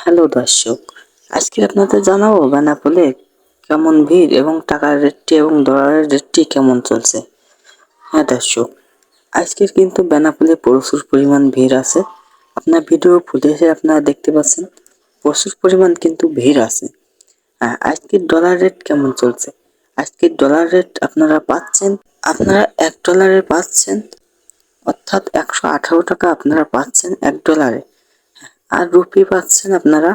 Hello দর্শক, আজকে আপনাদের জানাব বেনাপোলে কেমন ভিড় এবং টাকার রেটটি এবং ডলারের রেটটি কেমন চলছে। হ্যাঁ দর্শক, আজকের কিন্তু বেনাপোলে প্রচুর পরিমাণ ভিড় আছে। আপনার ভিডিও ফুটেজে আপনারা দেখতে পাচ্ছেন, প্রচুর পরিমাণ কিন্তু ভিড় আছে। হ্যাঁ আজকের ডলার রেট কেমন চলছে? আজকের ডলার রেট আপনারা পাচ্ছেন, আপনারা এক ডলারে পাচ্ছেন, অর্থাৎ একশো আঠারো টাকা আপনারা পাচ্ছেন এক ডলারে। আর রুপি পাচ্ছেন আপনারা,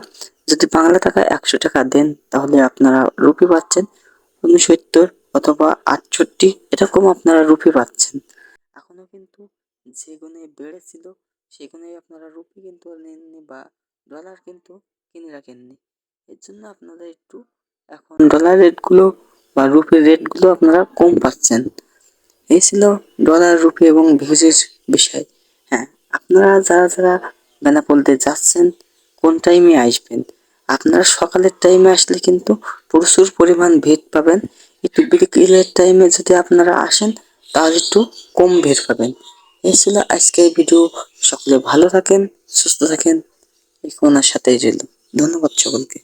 যদি বাংলা টাকা একশো টাকা দেন, তাহলে আপনারা রুপি পাচ্ছেন উনসত্তর অথবা আটষট্টি, এরকম আপনারা রুপি পাচ্ছেন। এখনও কিন্তু যে গুণে বেড়েছিল সেই গুণে আপনারা রুপি কিন্তু নেননি বা ডলার কিন্তু কিনে রাখেননি। এর জন্য আপনারা একটু এখন ডলার রেটগুলো বা রুপির রেটগুলো আপনারা কম পাচ্ছেন। এই ছিল ডলার রুপি এবং ভিউজের বিষয়। হ্যাঁ আপনারা যারা যারা বেনাপোলতে যাচ্ছেন, কোন টাইমে আসবেন? আপনারা সকালের টাইমে আসলে কিন্তু প্রচুর পরিমাণ ভিড় পাবেন। একটু বিকেলের টাইমে যদি আপনারা আসেন, তাহলে একটু কম ভিড় পাবেন। এই ছিল আজকের ভিডিও সকলে ভালো থাকেন, সুস্থ থাকেন। এই কোনার সাথেই রইল। ধন্যবাদ সকলকে।